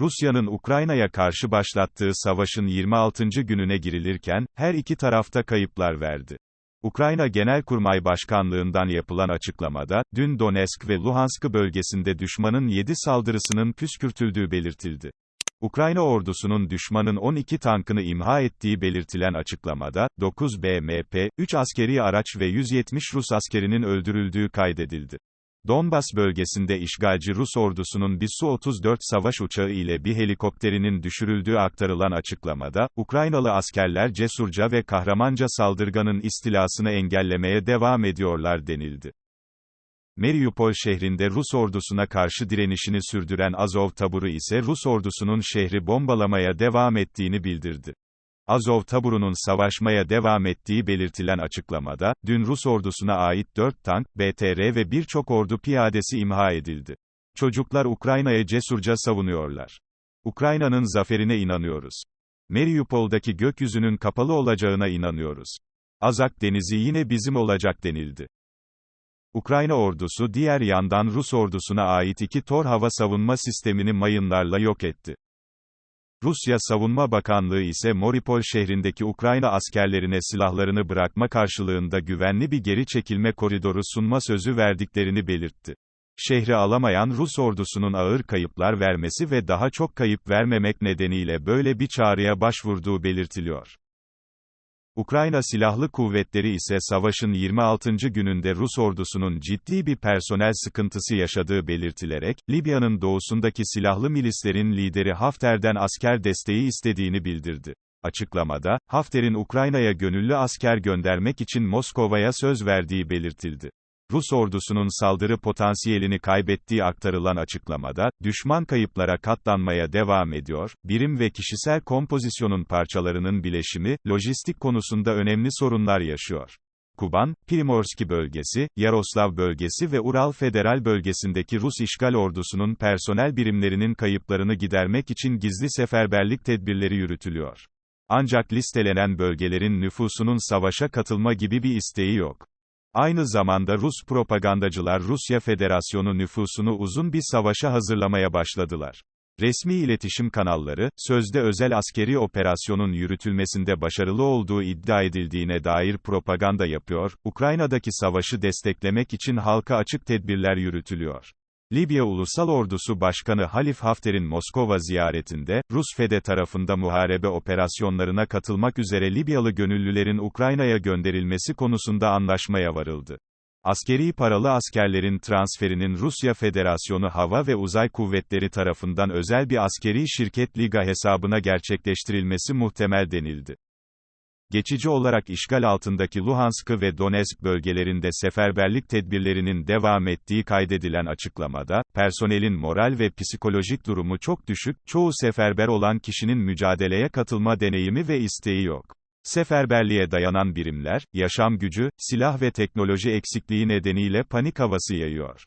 Rusya'nın Ukrayna'ya karşı başlattığı savaşın 26. gününe girilirken, her iki tarafta kayıplar verdi. Ukrayna Genelkurmay Başkanlığından yapılan açıklamada, dün Donetsk ve Luhansk bölgesinde düşmanın 7 saldırısının püskürtüldüğü belirtildi. Ukrayna ordusunun düşmanın 12 tankını imha ettiği belirtilen açıklamada, 9 BMP, 3 askeri araç ve 170 Rus askerinin öldürüldüğü kaydedildi. Donbas bölgesinde işgalci Rus ordusunun bir Su-34 savaş uçağı ile bir helikopterinin düşürüldüğü aktarılan açıklamada, Ukraynalı askerler cesurca ve kahramanca saldırganın istilasını engellemeye devam ediyorlar denildi. Mariupol şehrinde Rus ordusuna karşı direnişini sürdüren Azov taburu ise Rus ordusunun şehri bombalamaya devam ettiğini bildirdi. Azov taburunun savaşmaya devam ettiği belirtilen açıklamada, dün Rus ordusuna ait 4 tank, BTR ve birçok ordu piyadesi imha edildi. Çocuklar Ukrayna'ya cesurca savunuyorlar. Ukrayna'nın zaferine inanıyoruz. Mariupol'daki gökyüzünün kapalı olacağına inanıyoruz. Azak denizi yine bizim olacak denildi. Ukrayna ordusu diğer yandan Rus ordusuna ait iki Tor hava savunma sistemini mayınlarla yok etti. Rusya Savunma Bakanlığı ise Moripol şehrindeki Ukrayna askerlerine silahlarını bırakma karşılığında güvenli bir geri çekilme koridoru sunma sözü verdiklerini belirtti. Şehri alamayan Rus ordusunun ağır kayıplar vermesi ve daha çok kayıp vermemek nedeniyle böyle bir çağrıya başvurduğu belirtiliyor. Ukrayna Silahlı Kuvvetleri ise savaşın 26. gününde Rus ordusunun ciddi bir personel sıkıntısı yaşadığı belirtilerek, Libya'nın doğusundaki silahlı milislerin lideri Hafter'den asker desteği istediğini bildirdi. Açıklamada, Hafter'in Ukrayna'ya gönüllü asker göndermek için Moskova'ya söz verdiği belirtildi. Rus ordusunun saldırı potansiyelini kaybettiği aktarılan açıklamada, düşman kayıplara katlanmaya devam ediyor, birim ve kişisel kompozisyonun parçalarının bileşimi, lojistik konusunda önemli sorunlar yaşıyor. Kuban, Primorski bölgesi, Yaroslav bölgesi ve Ural Federal bölgesindeki Rus işgal ordusunun personel birimlerinin kayıplarını gidermek için gizli seferberlik tedbirleri yürütülüyor. Ancak listelenen bölgelerin nüfusunun savaşa katılma gibi bir isteği yok. Aynı zamanda Rus propagandacılar Rusya Federasyonu nüfusunu uzun bir savaşa hazırlamaya başladılar. Resmi iletişim kanalları, sözde özel askeri operasyonun yürütülmesinde başarılı olduğu iddia edildiğine dair propaganda yapıyor, Ukrayna'daki savaşı desteklemek için halka açık tedbirler yürütülüyor. Libya Ulusal Ordusu Başkanı Halif Hafter'in Moskova ziyaretinde, Rus FEDE tarafında muharebe operasyonlarına katılmak üzere Libyalı gönüllülerin Ukrayna'ya gönderilmesi konusunda anlaşmaya varıldı. Askeri paralı askerlerin transferinin Rusya Federasyonu Hava ve Uzay Kuvvetleri tarafından özel bir askeri şirket Liga hesabına gerçekleştirilmesi muhtemel denildi. Geçici olarak işgal altındaki Luhansk ve Donetsk bölgelerinde seferberlik tedbirlerinin devam ettiği kaydedilen açıklamada, personelin moral ve psikolojik durumu çok düşük, çoğu seferber olan kişinin mücadeleye katılma deneyimi ve isteği yok. Seferberliğe dayanan birimler, yaşam gücü, silah ve teknoloji eksikliği nedeniyle panik havası yayıyor.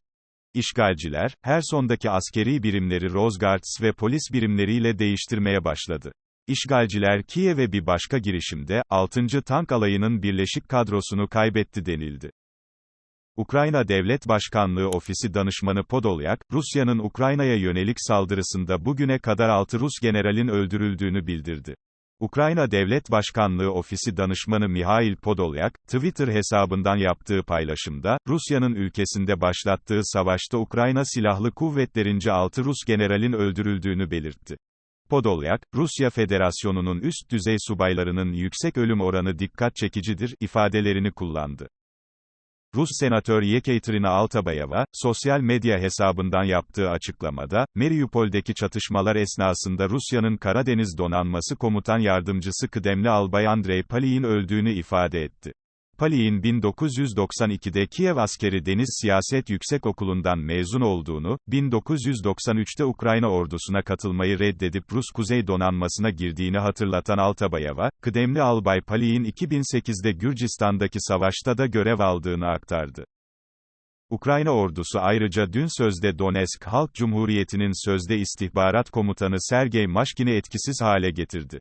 İşgalciler, her sondaki askeri birimleri Rosguards ve polis birimleriyle değiştirmeye başladı. İşgalciler Kiev'e bir başka girişimde, 6. Tank Alayı'nın birleşik kadrosunu kaybetti denildi. Ukrayna Devlet Başkanlığı Ofisi Danışmanı Podolyak, Rusya'nın Ukrayna'ya yönelik saldırısında bugüne kadar 6 Rus generalin öldürüldüğünü bildirdi. Ukrayna Devlet Başkanlığı Ofisi Danışmanı Mihail Podolyak, Twitter hesabından yaptığı paylaşımda, Rusya'nın ülkesinde başlattığı savaşta Ukrayna Silahlı Kuvvetlerince 6 Rus generalin öldürüldüğünü belirtti. Podolyak, Rusya Federasyonu'nun üst düzey subaylarının yüksek ölüm oranı dikkat çekicidir ifadelerini kullandı. Rus senatör Yekaterina Altabayeva, sosyal medya hesabından yaptığı açıklamada, Mariupol'deki çatışmalar esnasında Rusya'nın Karadeniz Donanması Komutan Yardımcısı kıdemli albay Andrei Pali'nin öldüğünü ifade etti. Pali'nin 1992'de Kiev Askeri Deniz Siyaset Yüksekokulu'ndan mezun olduğunu, 1993'te Ukrayna ordusuna katılmayı reddedip Rus Kuzey Donanması'na girdiğini hatırlatan Altabayeva, kıdemli albay Pali'nin 2008'de Gürcistan'daki savaşta da görev aldığını aktardı. Ukrayna ordusu ayrıca dün sözde Donetsk Halk Cumhuriyeti'nin sözde istihbarat komutanı Sergey Maşkin'i etkisiz hale getirdi.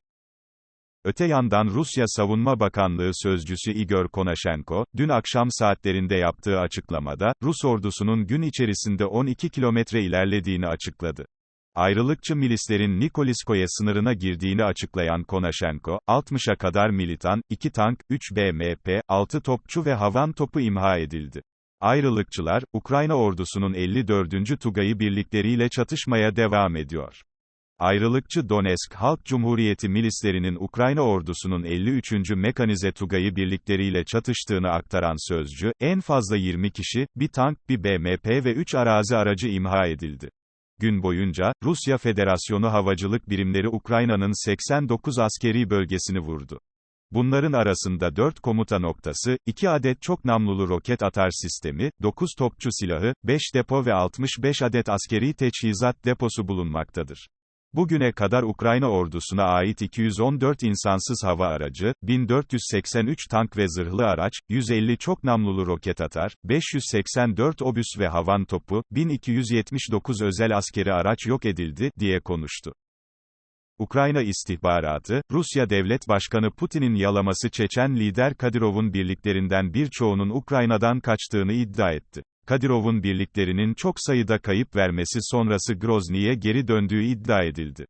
Öte yandan Rusya Savunma Bakanlığı sözcüsü Igor Konashenko, dün akşam saatlerinde yaptığı açıklamada, Rus ordusunun gün içerisinde 12 kilometre ilerlediğini açıkladı. Ayrılıkçı milislerin Nikoliskoye sınırına girdiğini açıklayan Konashenko, 60'a kadar militan, 2 tank, 3 BMP, 6 topçu ve havan topu imha edildi. Ayrılıkçılar, Ukrayna ordusunun 54. Tugayı birlikleriyle çatışmaya devam ediyor. Ayrılıkçı Donetsk Halk Cumhuriyeti milislerinin Ukrayna ordusunun 53. Mekanize Tugayı birlikleriyle çatıştığını aktaran sözcü, en fazla 20 kişi, bir tank, bir BMP ve 3 arazi aracı imha edildi. Gün boyunca, Rusya Federasyonu Havacılık Birimleri Ukrayna'nın 89 askeri bölgesini vurdu. Bunların arasında 4 komuta noktası, 2 adet çok namlulu roket atar sistemi, 9 topçu silahı, 5 depo ve 65 adet askeri teçhizat deposu bulunmaktadır. Bugüne kadar Ukrayna ordusuna ait 214 insansız hava aracı, 1483 tank ve zırhlı araç, 150 çok namlulu roket atar, 584 obüs ve havan topu, 1279 özel askeri araç yok edildi, diye konuştu. Ukrayna istihbaratı, Rusya Devlet Başkanı Putin'in yalaması Çeçen lider Kadirov'un birliklerinden birçoğunun Ukrayna'dan kaçtığını iddia etti. Kadirov'un birliklerinin çok sayıda kayıp vermesi sonrası Grozny'ye geri döndüğü iddia edildi.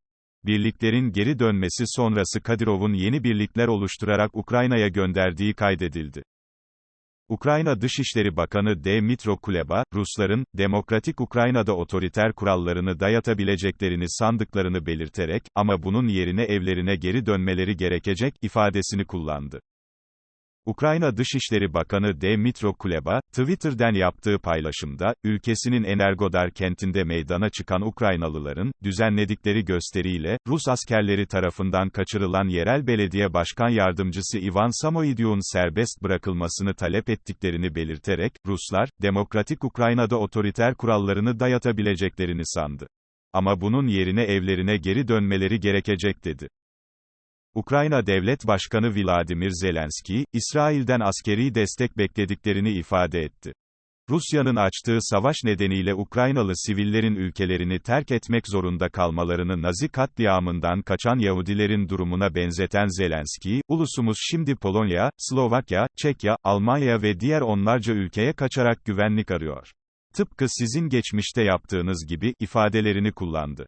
Birliklerin geri dönmesi sonrası Kadirov'un yeni birlikler oluşturarak Ukrayna'ya gönderdiği kaydedildi. Ukrayna Dışişleri Bakanı Dmytro Kuleba, Rusların, demokratik Ukrayna'da otoriter kurallarını dayatabileceklerini sandıklarını belirterek, ama bunun yerine evlerine geri dönmeleri gerekecek, ifadesini kullandı. Ukrayna Dışişleri Bakanı Dmytro Kuleba, Twitter'den yaptığı paylaşımda, ülkesinin Energodar kentinde meydana çıkan Ukraynalıların, düzenledikleri gösteriyle, Rus askerleri tarafından kaçırılan yerel belediye başkan yardımcısı Ivan Samoidyuk'un serbest bırakılmasını talep ettiklerini belirterek, Ruslar, demokratik Ukrayna'da otoriter kurallarını dayatabileceklerini sandı. Ama bunun yerine evlerine geri dönmeleri gerekecek dedi. Ukrayna Devlet Başkanı Vladimir Zelenski, İsrail'den askeri destek beklediklerini ifade etti. Rusya'nın açtığı savaş nedeniyle Ukraynalı sivillerin ülkelerini terk etmek zorunda kalmalarını Nazi katliamından kaçan Yahudilerin durumuna benzeten Zelenski, ulusumuz şimdi Polonya, Slovakya, Çekya, Almanya ve diğer onlarca ülkeye kaçarak güvenlik arıyor. Tıpkı sizin geçmişte yaptığınız gibi, ifadelerini kullandı.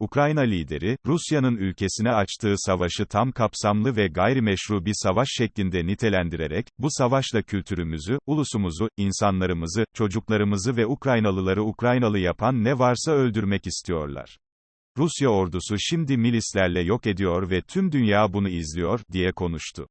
Ukrayna lideri, Rusya'nın ülkesine açtığı savaşı tam kapsamlı ve gayrimeşru bir savaş şeklinde nitelendirerek, bu savaşla kültürümüzü, ulusumuzu, insanlarımızı, çocuklarımızı ve Ukraynalıları Ukraynalı yapan ne varsa öldürmek istiyorlar. Rusya ordusu şimdi milislerle yok ediyor ve tüm dünya bunu izliyor, diye konuştu.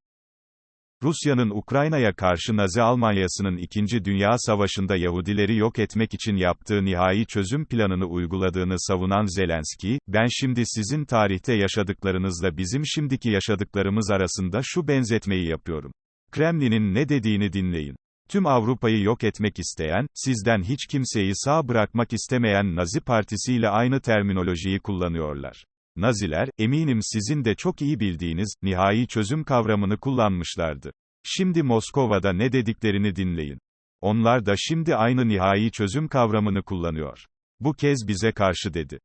Rusya'nın Ukrayna'ya karşı Nazi Almanyası'nın İkinci Dünya Savaşı'nda Yahudileri yok etmek için yaptığı nihai çözüm planını uyguladığını savunan Zelenski, ben şimdi sizin tarihte yaşadıklarınızla bizim şimdiki yaşadıklarımız arasında şu benzetmeyi yapıyorum. Kremlin'in ne dediğini dinleyin. Tüm Avrupa'yı yok etmek isteyen, sizden hiç kimseyi sağ bırakmak istemeyen Nazi Partisi aynı terminolojiyi kullanıyorlar. Naziler, eminim sizin de çok iyi bildiğiniz, nihai çözüm kavramını kullanmışlardı. Şimdi Moskova'da ne dediklerini dinleyin. Onlar da şimdi aynı nihai çözüm kavramını kullanıyor. Bu kez bize karşı dedi.